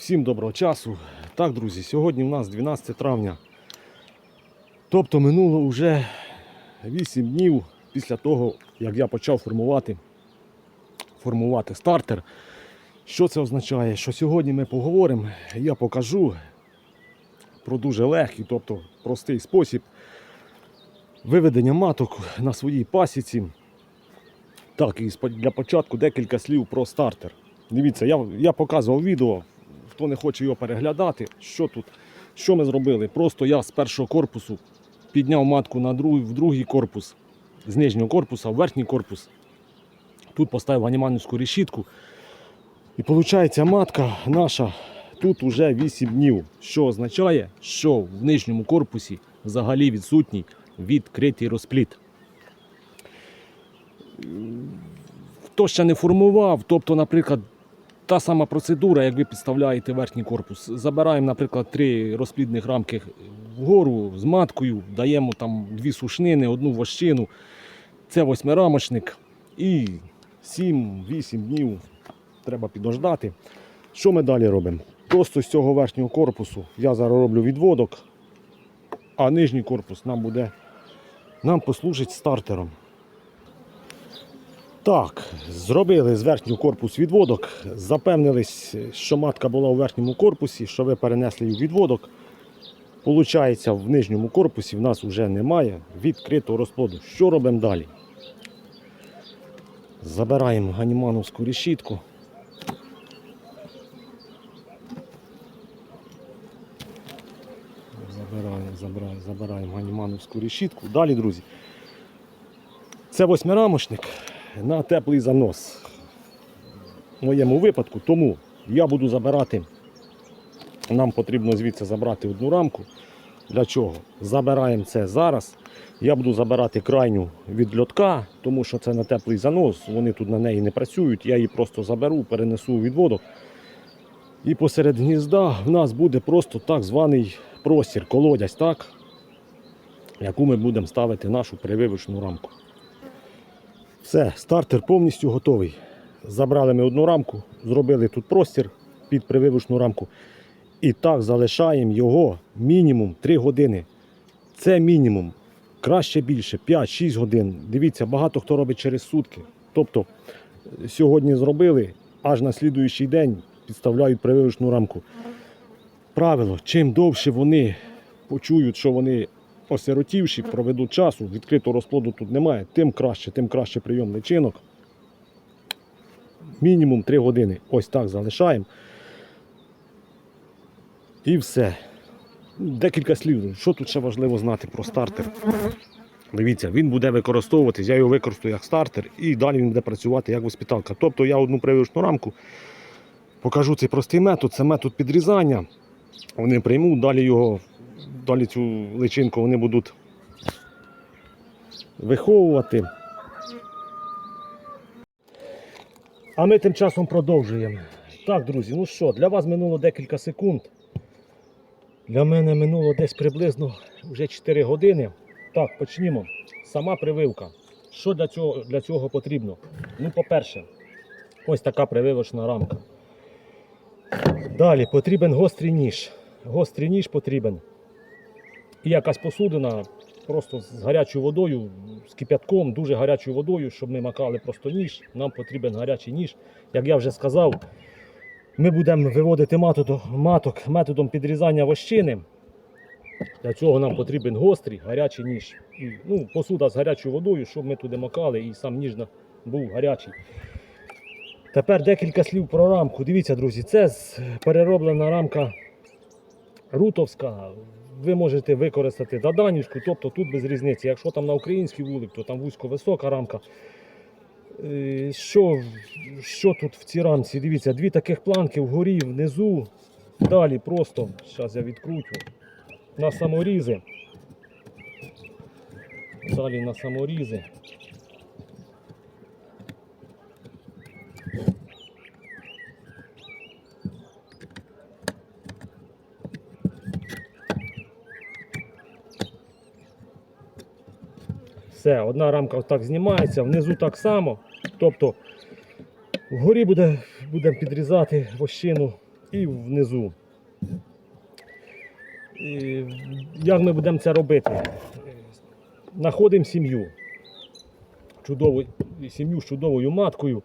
Всім доброго часу. Так, друзі, сьогодні у нас 12 травня. Тобто минуло вже 8 днів після того, як я почав формувати, формувати стартер. Що це означає? Що сьогодні ми поговоримо, я покажу про дуже легкий, тобто простий спосіб виведення маток на своїй пасіці. Так, і для початку декілька слів про стартер. Дивіться, я, я показував відео, хто не хоче його переглядати, що тут, що ми зробили. Просто я з першого корпусу підняв матку на другий, в другий корпус, з нижнього корпуса в верхній корпус. Тут поставив анімальницьку решітку. І виходить, матка наша тут уже 8 днів. Що означає, що в нижньому корпусі взагалі відсутній відкритий розпліт. Хто ще не формував, тобто, наприклад, та сама процедура, як ви підставляєте верхній корпус. Забираємо, наприклад, три розплідних рамки вгору з маткою, даємо там дві сушнини, одну вощину. Це восьмирамочник. І 7-8 днів треба підождати. Що ми далі робимо? Просто з цього верхнього корпусу я зараз роблю відводок, а нижній корпус нам буде нам послужить стартером. Так, зробили з верхнього корпусу відводок, запевнились, що матка була у верхньому корпусі, що ви перенесли її відводок. Получається, в нижньому корпусі в нас вже немає відкритого розплоду. Що робимо далі? Забираємо ганімановську решітку. Забираємо, забираємо, забираємо ганімановську решітку. Далі, друзі. Це восьмирамочник на теплий занос. В моєму випадку, тому я буду забирати. Нам потрібно звідси забрати одну рамку. Для чого? Забираємо це зараз. Я буду забирати крайню від льотка, тому що це на теплий занос, вони тут на неї не працюють. Я її просто заберу, перенесу у відводок. І посеред гнізда в нас буде просто так званий простір, колодязь, так? яку ми будемо ставити нашу прививочну рамку. Все, стартер повністю готовий. Забрали ми одну рамку, зробили тут простір під прививочну рамку. І так залишаємо його мінімум 3 години. Це мінімум. Краще більше, 5-6 годин. Дивіться, багато хто робить через сутки. Тобто сьогодні зробили, аж на слідуючий день підставляють прививочну рамку. Правило, чим довше вони почують, що вони осиротівші, проведуть часу, відкритого розплоду тут немає, тим краще, тим краще прийом личинок. Мінімум 3 години. Ось так залишаємо. І все. Декілька слів. Що тут ще важливо знати про стартер? Дивіться, він буде використовуватись, я його використаю як стартер, і далі він буде працювати як воспіталка. Тобто я одну прививочну рамку покажу цей простий метод, це метод підрізання. Вони приймуть, далі його, далі цю личинку вони будуть виховувати. А ми тим часом продовжуємо. Так, друзі, ну що, для вас минуло декілька секунд. Для мене минуло десь приблизно вже 4 години. Так, почнімо. Сама прививка. Що для цього, для цього потрібно? Ну, по-перше, ось така прививочна рамка. Далі потрібен гострий ніж. Гострий ніж потрібен. Якась посудина просто з гарячою водою, з кипятком, дуже гарячою водою, щоб ми макали просто ніж. Нам потрібен гарячий ніж. Як я вже сказав, ми будемо виводити маток методом підрізання вощини. Для цього нам потрібен гострий гарячий ніж. І, ну, посуда з гарячою водою, щоб ми туди макали і сам ніж був гарячий. Тепер декілька слів про рамку. Дивіться, друзі, це перероблена рамка рутовська. Ви можете використати даданівську, тобто тут без різниці. Якщо там на український вулик, то там вузько-висока рамка. Е, Що, що тут в цій рамці? Дивіться, дві таких планки вгорі, внизу. Далі просто, зараз я відкручу, на саморізи. Далі на саморізи. Все, одна рамка отак знімається, внизу так само. Тобто вгорі буде, будемо підрізати вощину і внизу. І Як ми будемо це робити? Знаходимо сім'ю. Чудову, сім'ю з чудовою маткою.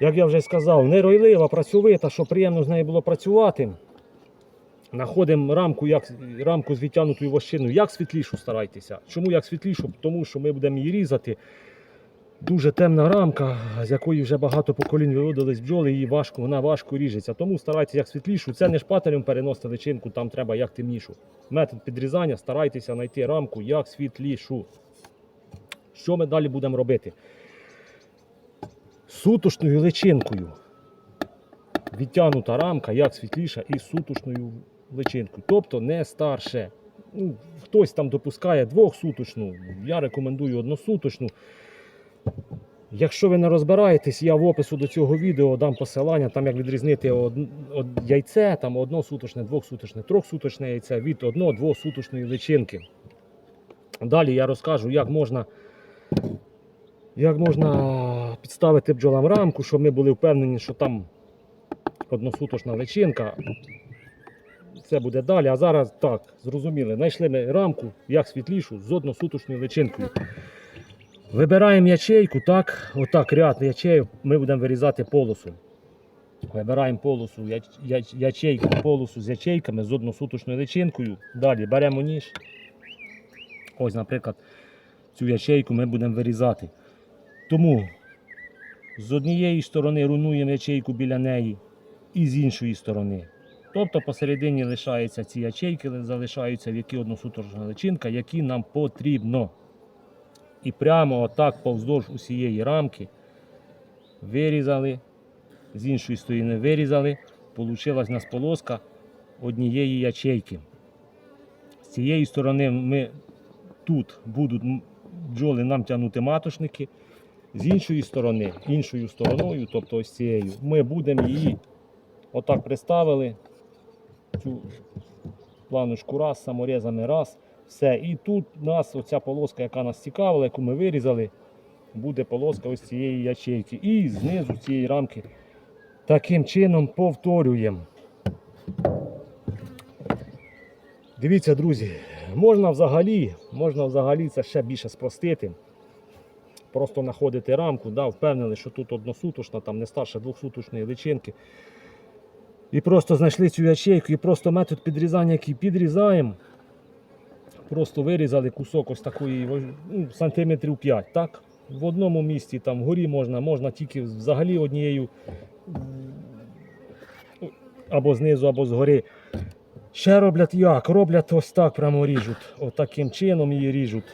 Як я вже сказав, не ройлива, працьовита, що приємно з нею було працювати. Находимо рамку, як, рамку з відтягнутою вощиною. Як світлішу старайтеся. Чому як світлішу? Тому що ми будемо її різати. Дуже темна рамка, з якої вже багато поколінь виводились бджоли, її важко, вона важко ріжеться. Тому старайтеся як світлішу. Це не шпателем переносити личинку, там треба як темнішу. Метод підрізання, старайтеся знайти рамку як світлішу. Що ми далі будемо робити? Сутушною личинкою. Відтягнута рамка як світліша і сутушною личинкою. Тобто не старше. Ну, хтось там допускає двохсуточну, я рекомендую односуточну. Якщо ви не розбираєтесь, я в опису до цього відео дам посилання, там як відрізнити од, од, яйце, там односуточне, двохсуточне, трьохсуточне яйце від одно-двохсуточної личинки. Далі я розкажу, як можна, як можна підставити бджолам рамку, щоб ми були впевнені, що там односуточна личинка. Це буде далі. А зараз так, зрозуміли, знайшли ми рамку як світлішу з односуточною личинкою. Вибираємо ячейку, так, отак, ряд ячеїв, ми будемо вирізати полосу. Вибираємо полосу, яч- яч- ячейку, полосу з ячейками з односуточною личинкою. Далі беремо ніж. Ось, наприклад, цю ячейку ми будемо вирізати. Тому з однієї сторони руйнуємо ячейку біля неї і з іншої сторони. Тобто посередині лишаються ці ячейки, залишаються в які односуточна личинка, які нам потрібно. І прямо отак повздовж усієї рамки вирізали, з іншої сторони вирізали, получилась у нас полоска однієї ячейки. З цієї сторони ми тут будуть бджоли нам тягнути маточники, з іншої сторони, іншою стороною, тобто ось цією, ми будемо її отак приставили, цю планочку раз, саморезами раз. Все. І тут у нас оця полоска, яка нас цікавила, яку ми вирізали, буде полоска ось цієї ячейки. І знизу цієї рамки таким чином повторюємо. Дивіться, друзі, можна взагалі, можна взагалі це ще більше спростити. Просто знаходити рамку, да, впевнили, що тут односуточна, там не старше двохсуточної личинки. І просто знайшли цю ячейку, і просто метод підрізання, який підрізаємо. Просто вирізали кусок ось такої ну, сантиметрів 5, так? В одному місці там вгорі можна, можна тільки взагалі однією або знизу, або згори. Ще роблять як? Роблять ось так прямо ріжуть. От чином її ріжуть.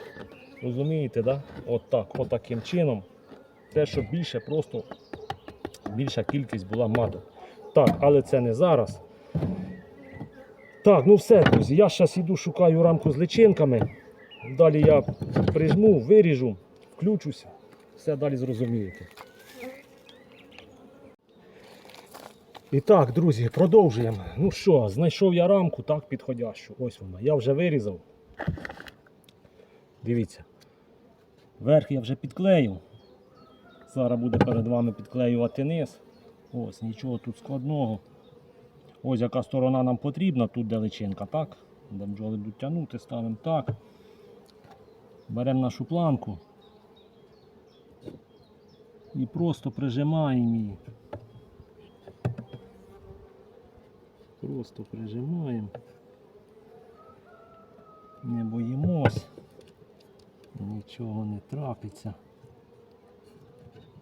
Розумієте, да? От так, от чином. Те, щоб більше просто більша кількість була маток. Так, але це не зараз. Так, ну все, друзі. Я зараз іду шукаю рамку з личинками. Далі я прижму, виріжу, включуся. Все далі зрозумієте. І так, друзі, продовжуємо. Ну що, знайшов я рамку, так, підходящу. Ось вона. Я вже вирізав. Дивіться. Верх я вже підклеїв. Зараз буде перед вами підклеювати низ. Ось, нічого тут складного. Ось яка сторона нам потрібна, тут де личинка, так? Де бджоли будуть тягнути, ставимо так. Беремо нашу планку і просто прижимаємо її. Просто прижимаємо. Не боїмось. Нічого не трапиться.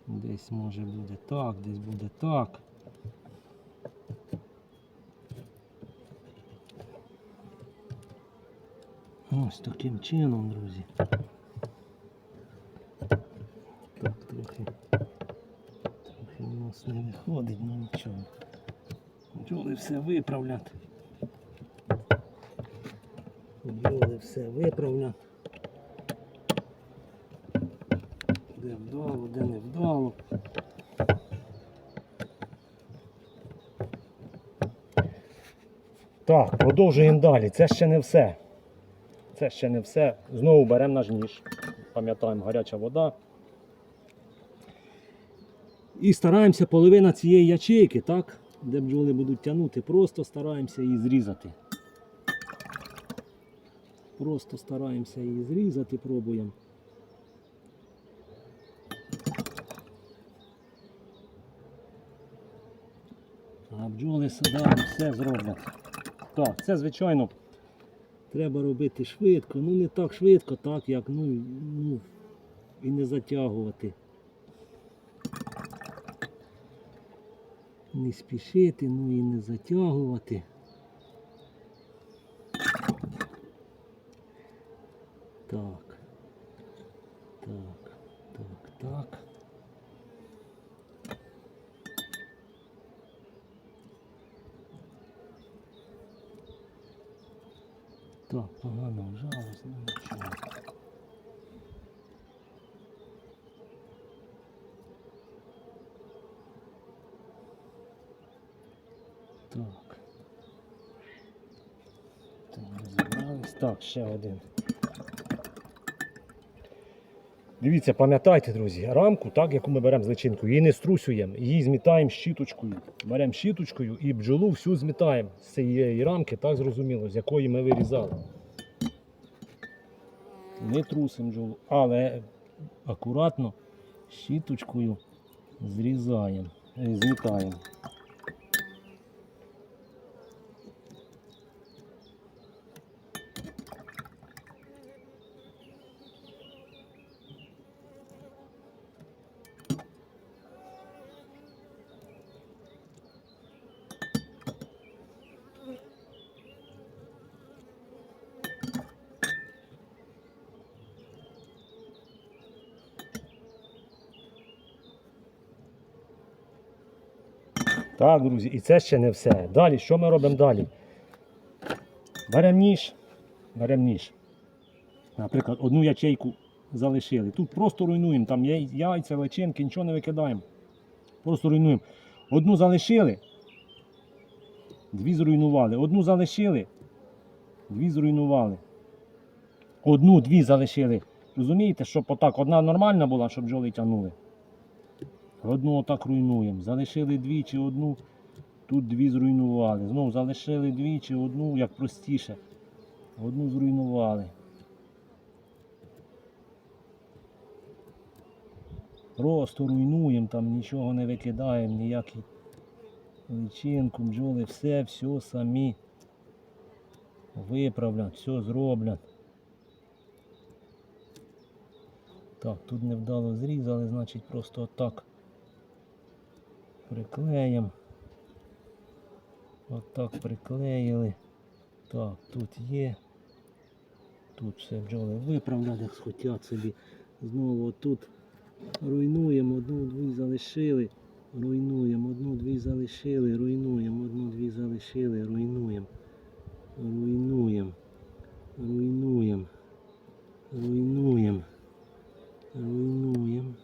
Десь може буде так, десь буде так. Ось таким чином, друзі. Так, трохи, трохи у нас не виходить, ну нічого. Бджоли все виправлять. Бджоли все виправлять. Де вдало, де не вдало. Так, продовжуємо далі. Це ще не все. Це ще не все. Знову беремо наш ніж. Пам'ятаємо, гаряча вода. І стараємося половина цієї ячейки, так? де бджоли будуть тягнути, просто стараємося її зрізати. Просто стараємося її зрізати, пробуємо. Бджоли садами все зроблять. Так, це звичайно треба робити швидко. Ну не так швидко, так як ну, ну і не затягувати. Не спішити, ну і не затягувати. Так так, так. Так, погано вжалось, ну нічого. Так. Так, розібрались. Так, ще один. Дивіться, пам'ятайте, друзі, рамку, так, яку ми беремо з личинкою, її не струсюємо, її змітаємо щіточкою. Беремо щіточкою і бджолу всю змітаємо з цієї рамки, так зрозуміло, з якої ми вирізали. Не трусимо бджолу, але акуратно щіточкою зрізаємо, змітаємо. Так, друзі, і це ще не все. Далі, що ми робимо далі? Беремо ніж, беремо ніж. Наприклад, одну ячейку залишили. Тут просто руйнуємо, там є яйця, личинки, нічого не викидаємо. Просто руйнуємо. Одну залишили, дві зруйнували. Одну залишили, дві зруйнували. Одну, дві залишили. Розумієте, щоб отак одна нормальна була, щоб бджоли тягнули. Одну отак руйнуємо. Залишили дві чи одну, тут дві зруйнували. Знову залишили дві чи одну, як простіше. Одну зруйнували. Просто руйнуємо, там нічого не викидаємо, ніякі личинку, бджоли, все, все самі виправлять, все зроблять. Так, тут невдало зрізали, значить просто отак приклеїмо. Отак приклеїли. Так, тут є. Тут все бджоли виправлять, як схотять собі. Знову тут руйнуємо, одну-дві залишили. Руйнуємо, одну-дві залишили, руйнуємо, одну-дві залишили, руйнуємо. Руйнуємо. Руйнуємо. Руйнуємо. Руйнуємо.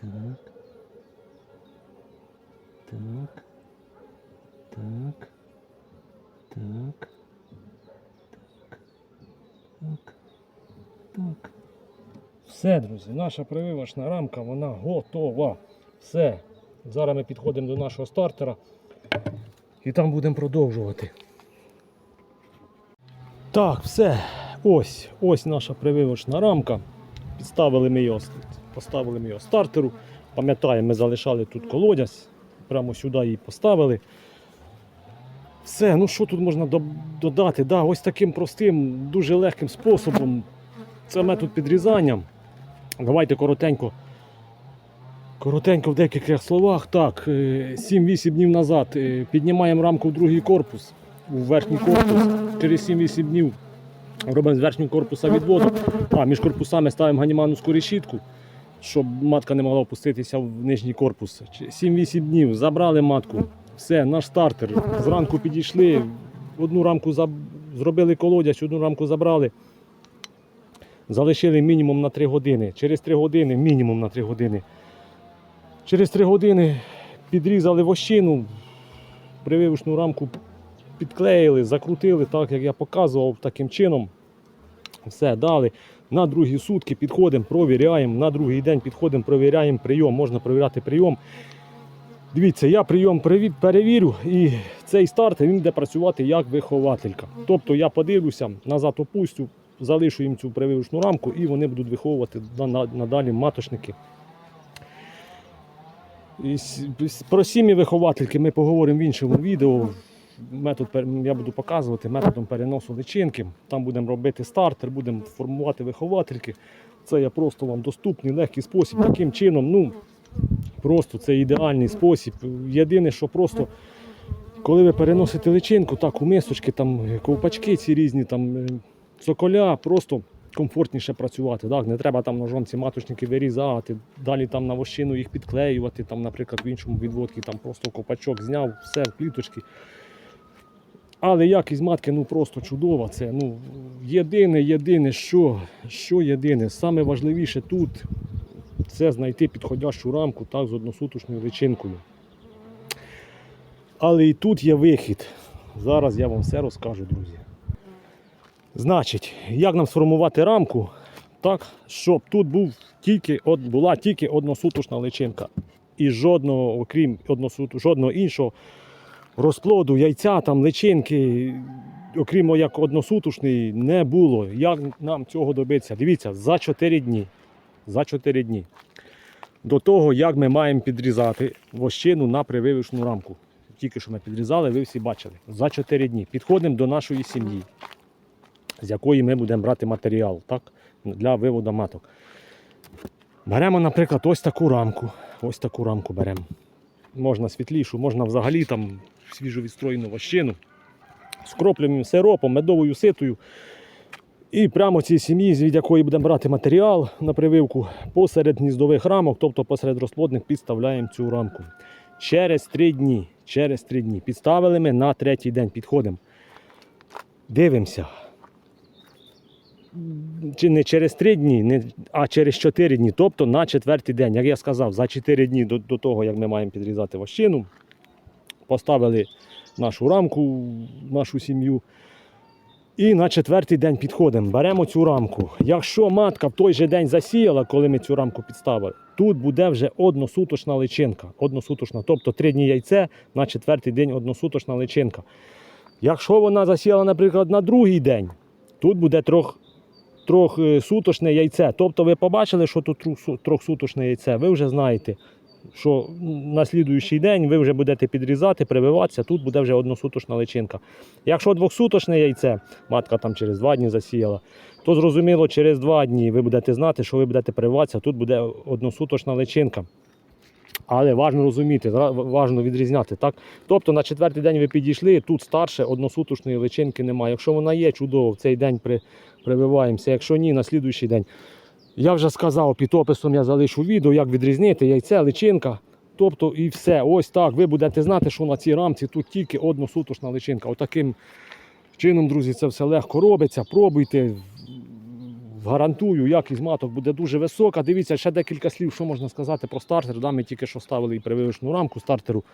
Так. Так. Так. Так. Так. Так. Все, друзі, наша прививочна рамка, вона готова. Все. Зараз ми підходимо до нашого стартера і там будемо продовжувати. Так, все. Ось, ось наша прививочна рамка. Підставили ми його, поставили ми його стартеру. Пам'ятаємо, ми залишали тут колодязь. Прямо сюди її поставили. Все, ну що тут можна додати? Да, ось таким простим, дуже легким способом. Це метод підрізання. Давайте коротенько. Коротенько в декількох словах. Так, е, 7-8 днів назад е, піднімаємо рамку в другий корпус, у верхній корпус. Через 7-8 днів робимо з верхнього корпуса відводок, а між корпусами ставимо ганіманівську решітку, щоб матка не могла опуститися в нижній корпус. 7-8 днів забрали матку. Все, наш стартер. Зранку підійшли, одну рамку заб... зробили колодязь, одну рамку забрали. Залишили мінімум на 3 години. Через 3 години, мінімум на 3 години. Через 3 години підрізали вощину, прививочну рамку підклеїли, закрутили так, як я показував, таким чином. Все дали. На другі сутки підходимо, провіряємо. На другий день підходимо, провіряємо прийом. Можна провіряти прийом. Дивіться, я прийом перевірю, і цей стартер він буде працювати як вихователька. Тобто я подивлюся, назад опустю, залишу їм цю прививочну рамку і вони будуть виховувати на- на- надалі маточники. І Про сім'ї виховательки ми поговоримо в іншому відео. Метод я буду показувати методом переносу личинки. Там будемо робити стартер, будемо формувати виховательки. Це я просто вам доступний, легкий спосіб. Таким чином, ну просто це ідеальний спосіб. Єдине, що просто коли ви переносите личинку, так, у мисочки, там ковпачки ці різні, там е, цоколя, просто комфортніше працювати. Так? Не треба там ножом ці маточники вирізати, далі там на вощину їх підклеювати, там, наприклад, в іншому відводці там просто ковпачок зняв, все в кліточки. Але якість матки ну просто чудова. Це ну єдине, єдине, що, що єдине, саме важливіше тут це знайти підходящу рамку так, з односуточною личинкою. Але і тут є вихід. Зараз я вам все розкажу, друзі. Значить, як нам сформувати рамку, так, щоб тут був тільки, от, була тільки односуточна личинка. І жодного, окрім односуту, жодного іншого розплоду, яйця, там личинки, окрім як односуточний, не було. Як нам цього добитися? Дивіться, за 4 дні. За 4 дні. До того, як ми маємо підрізати вощину на прививочну рамку. Тільки що ми підрізали, ви всі бачили. За 4 дні. Підходимо до нашої сім'ї, з якої ми будемо брати матеріал так, для виводу маток. Беремо, наприклад, ось таку рамку. Ось таку рамку беремо. Можна світлішу, можна взагалі там свіжо відстроєну вощину. Скроплюємо сиропом, медовою ситою. І прямо цій сім'ї, від якої будемо брати матеріал на прививку, посеред гніздових рамок, тобто посеред розплодних, підставляємо цю рамку. Через три дні. Через три дні. Підставили ми на третій день. Підходимо. Дивимося. Чи не через три дні, не, а через чотири дні, тобто на четвертий день. Як я сказав, за чотири дні до, до того, як ми маємо підрізати вощину, поставили нашу рамку, нашу сім'ю. І на четвертий день підходимо, беремо цю рамку. Якщо матка в той же день засіяла, коли ми цю рамку підставили, тут буде вже односуточна личинка. Односуточна, тобто три дні яйце, на четвертий день односуточна личинка. Якщо вона засіяла, наприклад, на другий день, тут буде трьох, трьохсуточне яйце. Тобто ви побачили, що тут трьохсу- трьохсуточне яйце, ви вже знаєте, що на слідуючий день ви вже будете підрізати, прививатися, тут буде вже односуточна личинка. Якщо двохсуточне яйце, матка там через два дні засіяла, то зрозуміло, через два дні ви будете знати, що ви будете прививатися, тут буде односуточна личинка. Але важливо розуміти, важливо відрізняти. Так? Тобто на четвертий день ви підійшли, тут старше односуточної личинки немає. Якщо вона є, чудово, в цей день при, прививаємося. Якщо ні, на слідуючий день. Я вже сказав, під описом я залишу відео, як відрізнити яйце, личинка. Тобто і все. Ось так. Ви будете знати, що на цій рамці тут тільки односуточна личинка. Отаким чином, друзі, це все легко робиться. Пробуйте. Гарантую, якість маток буде дуже висока. Дивіться, ще декілька слів, що можна сказати про стартер. Да, ми тільки що ставили і прививочну рамку стартеру.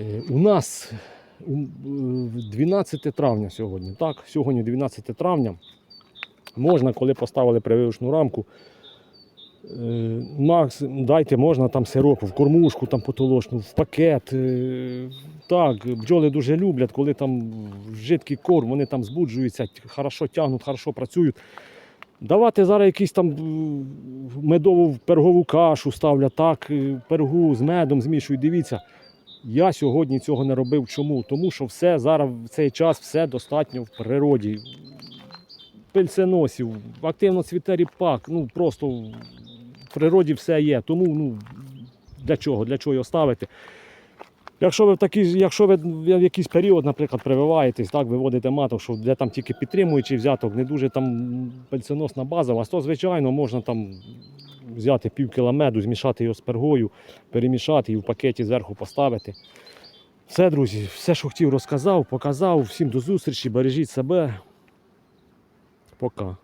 Е, У нас е, 12 травня сьогодні. Так, сьогодні 12 травня. Можна, коли поставили прививочну рамку, Макс, дайте можна там сироп в кормушку там потолочну, в пакет. е, Так, бджоли дуже люблять, коли там жидкий корм, вони там збуджуються, хорошо тягнуть, хорошо працюють. Давати зараз якісь там медову пергову кашу ставлять, так, е, пергу з медом змішують. Дивіться, я сьогодні цього не робив. Чому? Тому що все зараз в цей час все достатньо в природі. Пильценосів, активно цвіте ріпак, ну просто в природі все є. Тому ну, для чого? Для чого його ставити? Якщо ви в такий, якщо ви в якийсь період, наприклад, прививаєтесь, так, виводите маток, що де там тільки підтримуючий взяток, не дуже там пальценосна база, вас, то звичайно можна там взяти пів кіла змішати його з пергою, перемішати і в пакеті зверху поставити. Все, друзі, все, що хотів, розказав, показав. Всім до зустрічі, бережіть себе. Пока.